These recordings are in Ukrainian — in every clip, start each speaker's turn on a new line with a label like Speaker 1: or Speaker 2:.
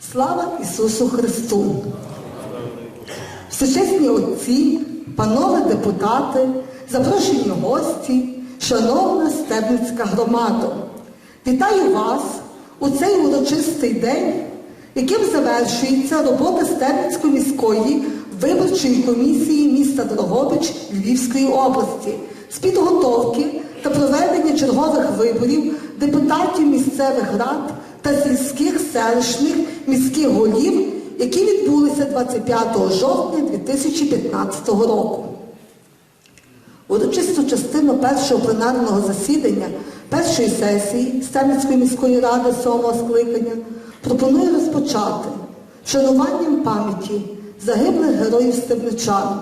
Speaker 1: Слава Ісусу Христу! Всечесні отці, панове депутати, запрошені гості, шановна стебницька громада, вітаю вас у цей урочистий день, яким завершується робота Стебницької міської виборчої комісії міста Дрогобич Львівської області з підготовки та проведення чергових виборів депутатів місцевих рад та сільських селищних міських голів, які відбулися 25 жовтня 2015 року. Урочисту частину першого пленарного засідання першої сесії Стемницької міської ради сьомого скликання пропоную розпочати вшануванням пам'яті загиблих героїв Стебничан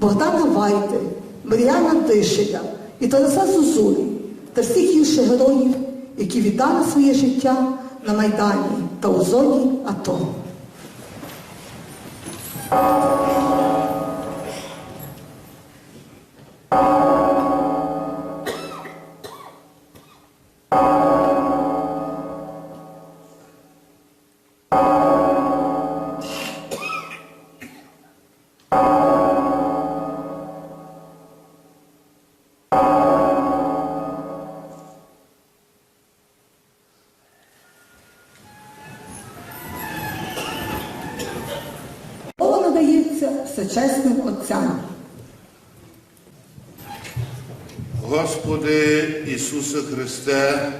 Speaker 1: Богдана Вайди, Мар'яна Дишеля і Тараса Зозулі та всіх інших героїв, які віддали своє життя на Майдані та у зоні АТО. Всечесним отцям.
Speaker 2: Господи Ісусе Христе,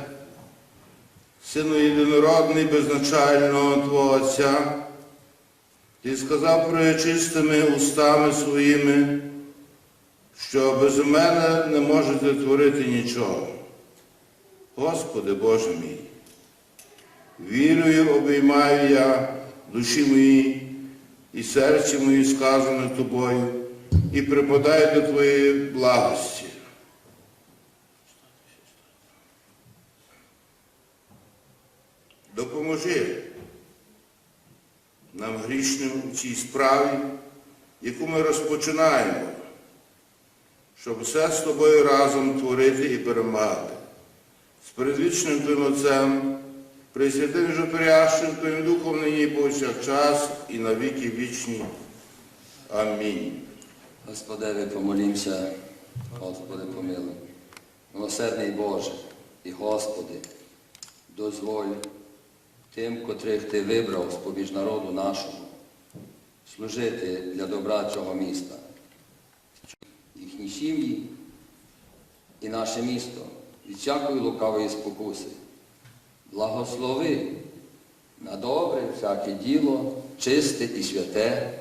Speaker 2: Сину єдинородний, безначального Твого Отця, Ти сказав пречистими устами своїми, що без мене не можете творити нічого. Господи Боже мій, вірою обіймаю я душі мої і серці мої сказане Тобою, і припадаю до Твоєї благості. Допоможи нам грішним у цій справі, яку ми розпочинаємо, щоб все з тобою разом творити і перемагати. З передвічним Твоїм Отцем, Пресвятим Жопрящим Твоїм Духом нині повсякчас і на віки вічні. Амінь.
Speaker 3: Господеві, помолімся, Господи, помилуй. Милосердний Боже і Господи, дозволь тим, котрих Ти вибрав з-поміж народу нашого, служити для добра цього міста, їхні сім'ї і наше місто від всякої лукавої спокуси. Благослови на добре всяке діло, чисте і святе,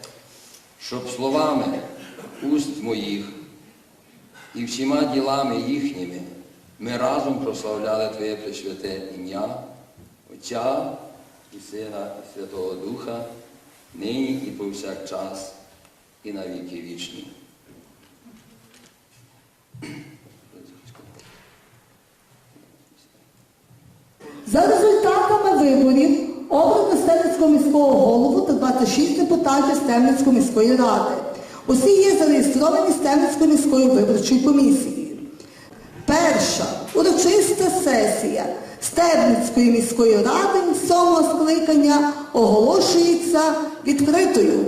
Speaker 3: щоб словами уст моїх і всіма ділами їхніми ми разом прославляли Твоє пресвяте ім'я, Отця і Сина, і Святого Духа, нині і повсякчас, і на віки вічні.
Speaker 1: За результатами виборів обрано Стемницького міського голову та 26 депутатів Стемницької міської ради. Усі є зареєстровані Стемницькою міською виборчою комісією. Перша урочиста сесія Стебницької міської ради сьомого скликання оголошується відкритою.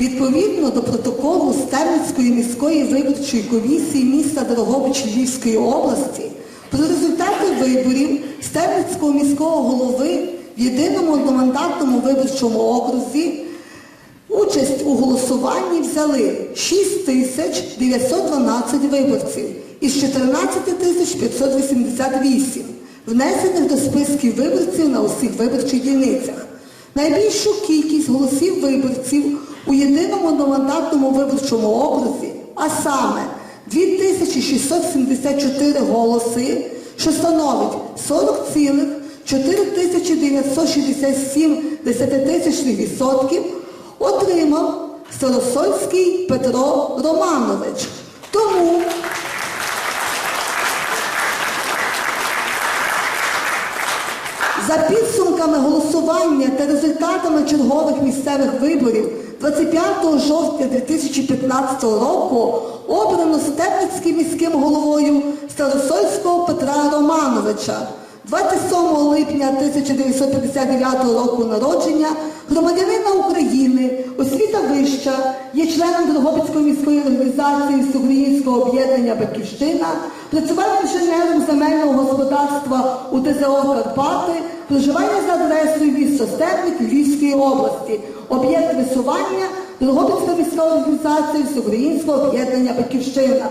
Speaker 1: Відповідно до протоколу Стерницької міської виборчої комісії міста Дорогобич Львівської області про результати виборів Стерницького міського голови в єдиному одномандатному виборчому окрузі участь у голосуванні взяли 6912 виборців із 14588, внесених до списків виборців на усіх виборчих дільницях. Найбільшу кількість голосів виборців у єдиному одномандатному виборчому окрузі, а саме 2674 голоси, що становить 40,4967 десятитисячних отримав Старосольський Петро Романович. Тому за підсумками голосування та результатами чергових місцевих виборів 25 жовтня 2015 року обрано Степницьким міським головою Старосольського Петра Романовича. 27 липня 1959 року народження громадянина України, освіта вища, є членом Дрогобицької міської організації Всеукраїнського об'єднання Батьківщина, працював інженером земельного господарства у ТЗО Карпати, проживання за адресою місто Степник Львівської області, об'єкт висування Дрогобицька міська організація Всеукраїнського об'єднання Батьківщина.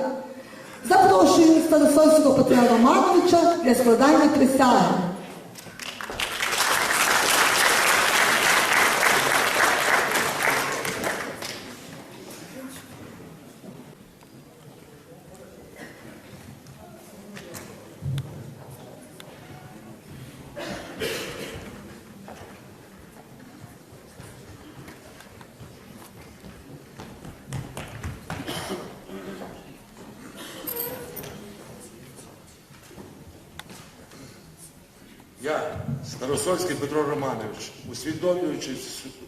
Speaker 1: Запрошую Старосольського Петра Романовича для складання присяги.
Speaker 4: Я, Старосольський Петро Романович, усвідомлюючи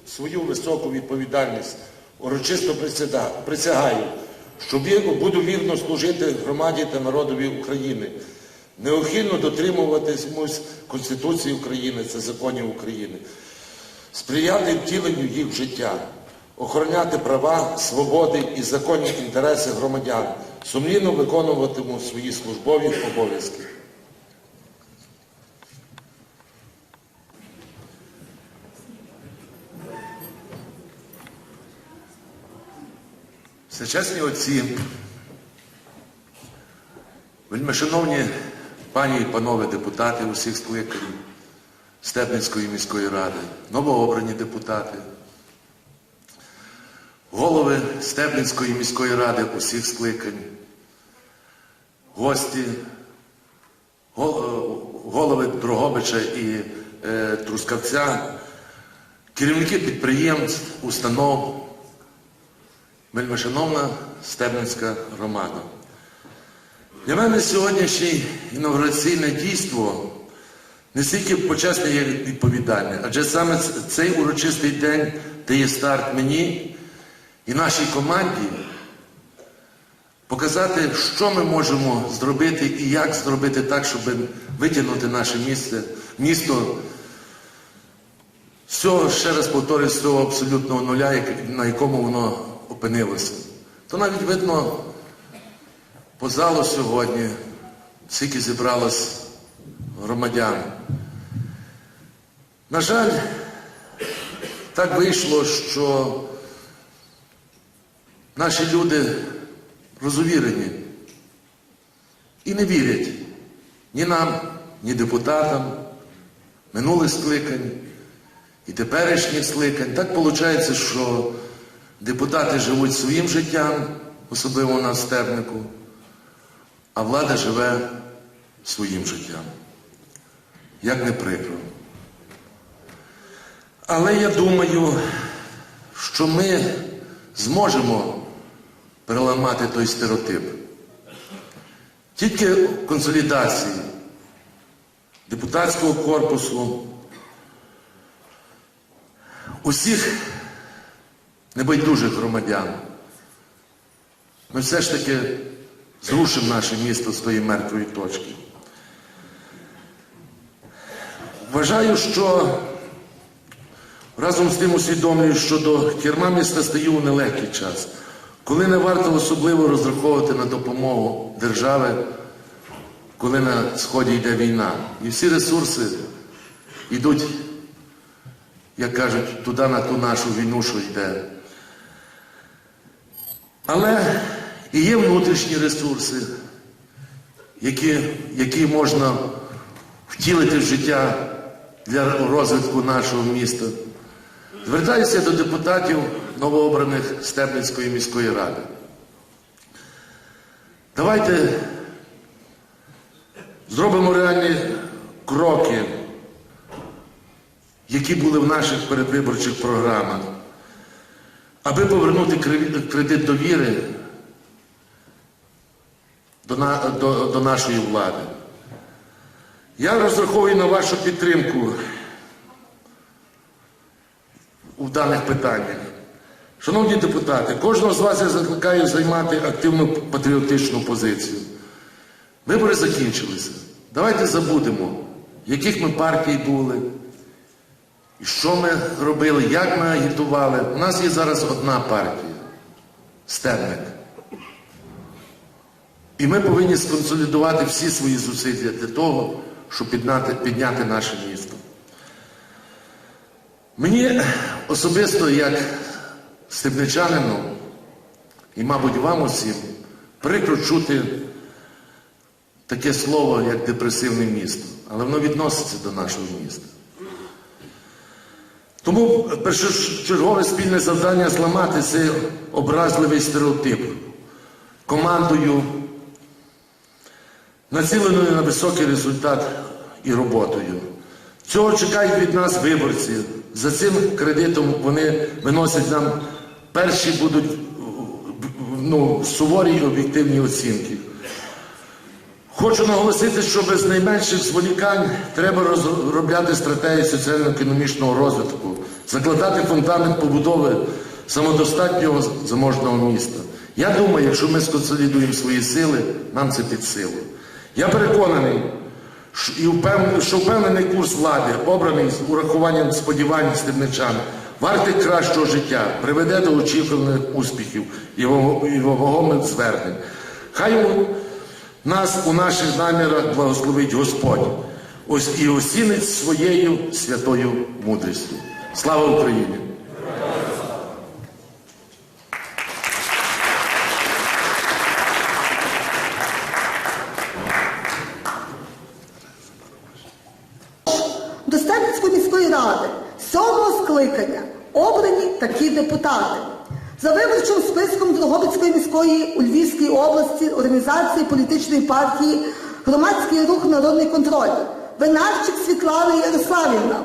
Speaker 4: свою високу відповідальність, урочисто присягаю, що буду вірно служити громаді та народові України, неухильно дотримуватимусь Конституції України та законів України, сприяти втіленню їх життя, охороняти права, свободи і законні інтереси громадян, сумлінно виконуватиму свої службові обов'язки. Всечесні отці, вельмишановні пані і панове депутати усіх скликань Степницької міської ради, новообрані депутати, голови Степницької міської ради усіх скликань, гості, голови Дрогобича і е, Трускавця, керівники підприємств, установ, Вельмишановна Стебницька громада. Для мене сьогоднішнє інаугураційне дійство не стільки почесне, як відповідальне, адже саме цей урочистий день дає старт мені і нашій команді показати, що ми можемо зробити і як зробити так, щоб витягнути наше місце, місто з цього, ще раз повторюю, з цього абсолютного нуля, на якому воно опинилося. То навіть видно по залу сьогодні, скільки зібралось громадян. На жаль, так вийшло, що наші люди розувірені і не вірять ні нам, ні депутатам минулих скликань і теперішніх скликань. Так виходить, що депутати живуть своїм життям, особливо на Стернику, а влада живе своїм життям. Як не прикро. Але я думаю, що ми зможемо переламати той стереотип. Тільки консолідації депутатського корпусу, усіх небайдужих громадян. Ми все ж таки зрушимо наше місто з тої мертвої точки. Вважаю, що разом з тим усвідомлюю, що до керма міста стаю у нелегкий час. коли не варто особливо розраховувати на допомогу держави, коли на сході йде війна. І всі ресурси йдуть, як кажуть, туди на ту нашу війну, що йде. Але і є внутрішні ресурси, які, які можна втілити в життя для розвитку нашого міста. Звертаюся до депутатів новообраних Стебницької міської ради. Давайте зробимо реальні кроки, які були в наших передвиборчих програмах, аби повернути кредит- довіри до, до, до нашої влади. Я розраховую на вашу підтримку у даних питаннях. Шановні депутати, кожного з вас я закликаю займати активну патріотичну позицію. Вибори закінчилися. Давайте забудемо, яких ми партій були, і що ми робили, як ми агітували. У нас є зараз одна партія Стенник. І ми повинні сконсолідувати всі свої зусилля для того, щоб підняти, підняти наше місто. Мені особисто, як стебничанину, і, мабуть, вам усім, прикро чути таке слово, як депресивне місто, але воно відноситься до нашого міста. Тому першочергове спільне завдання зламати цей образливий стереотип командою, націленою на високий результат і роботою. Цього чекають від нас виборці. За цим кредитом вони виносять нам перші будуть ну, суворі і об'єктивні оцінки. Хочу наголосити, що без найменших зволікань треба розробляти стратегію соціально-економічного розвитку, закладати фундамент побудови самодостатнього заможного міста. Я думаю, якщо ми сконсолідуємо свої сили, нам це під силу. Я переконаний, що- впевнений, курс влади, обраний з урахуванням сподівань стебничан, вартий кращого життя, приведе до очікуваних успіхів і ваго- вагомих звернень. Хай нас у наших намірах благословить Господь. Ось і осінить своєю святою мудрістю. Слава Україні!
Speaker 1: До Стебницької міської ради сьомого скликання обрані такі депутати. За виборчим списком Дрогобицької міської у Львівській області організації політичної партії Громадський рух Народний контроль Винарчик Світлана Ярославівна.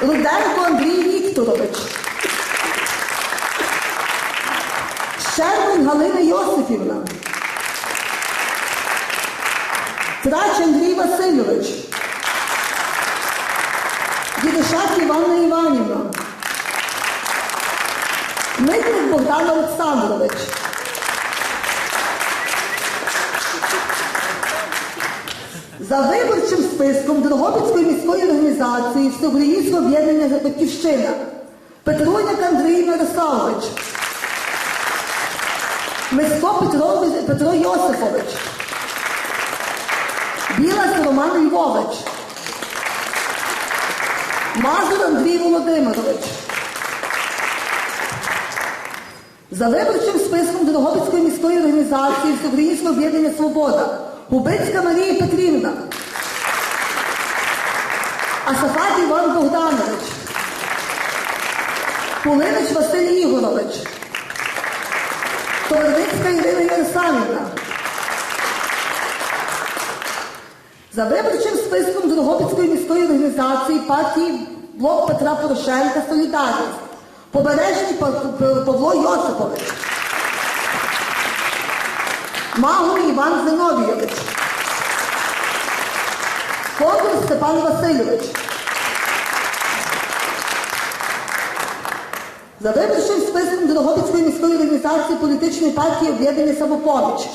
Speaker 1: Руденко Андрій Вікторович. Щербин Галина Йосипівна. Трач Андрій Васильович. Дідушак Іванна Іванівна. Богдан Олександрович. За виборчим списком Дрогобицької міської організації Всеукраїнського об'єднання Батьківщина Петруняк Андрій Мирославович. Миско Петро, Петро Йосипович. Білас Роман Львович. Мазур Андрій Володимирович. За виборчим списком Дрогобицької міської організації Всеукраїнського об'єднання Свобода Губицька Марія Петрівна. Асафат Іван Богданович. Кулинич Василь Ігорович. Товарницька Ірина Ярославівна. За виборчим списком Дрогобицької міської організації партії Блок Петра Порошенка Солідарність. Побережний Па- Па- Павло Йосипович. Магу Іван Зиновійович. Фокус Степан Васильович. За виборчим списком Дрогобицької міської організації політичної партії об'єднання самопоміч.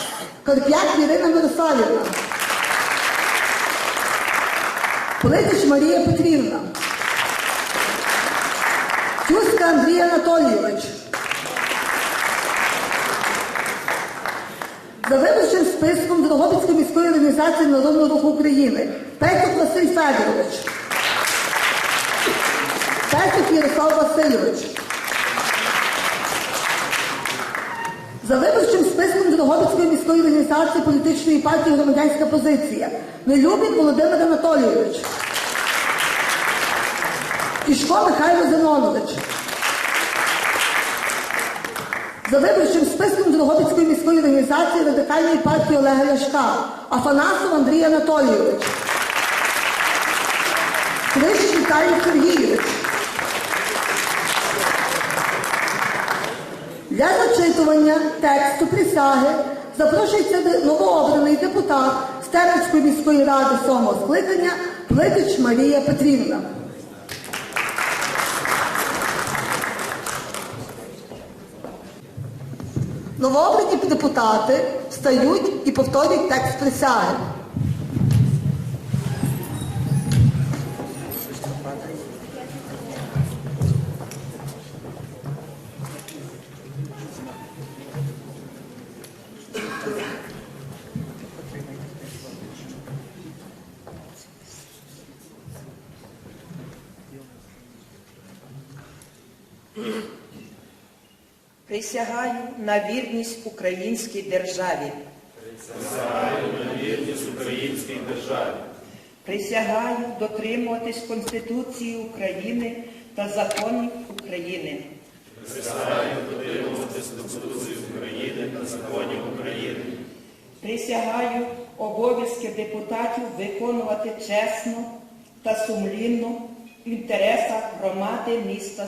Speaker 1: Карп'як Ірина Мирославівна. Полетич Марія Петрівна. Андрій Анатолійович. За виборчим списком Дрогобицької міської організації Народного руху України Петюк Василь Федорович. Петюк Ярослав Васильович. За виборчим списком Дрогобицької міської організації політичної партії громадянська позиція Нелюбін Володимир Анатолійович. Кішко Михайло Зенонович. За виборчим списком Дрогобицької міської організації радикальної партії Олега Ляшка Афанасов Андрій Анатолійович. Крищ Віталій Сергійович. Для зачитування тексту присяги запрошується новообраний депутат Стерницької міської ради сьомого скликання Плитич Марія Петрівна. Новообрані депутати встають і повторюють текст присяги.
Speaker 5: Присягаю на вірність українській державі. Присягаю дотримуватись Конституції України та законів України. Присягаю дотримуватись Конституції України та законів України. Присягаю обов'язки депутатів виконувати чесно та сумлінно в інтересах громади міста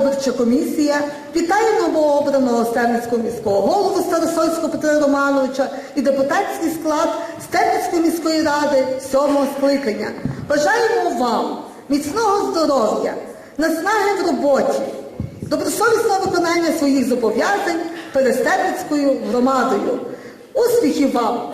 Speaker 1: виборча комісія вітає новообраного Стерницького міського голову Старосольського Петра Романовича і депутатський склад Стерницької міської ради сьомого скликання. Бажаємо вам міцного здоров'я, наснаги в роботі, добросовісного виконання своїх зобов'язань перед Стерницькою громадою. Успіхів вам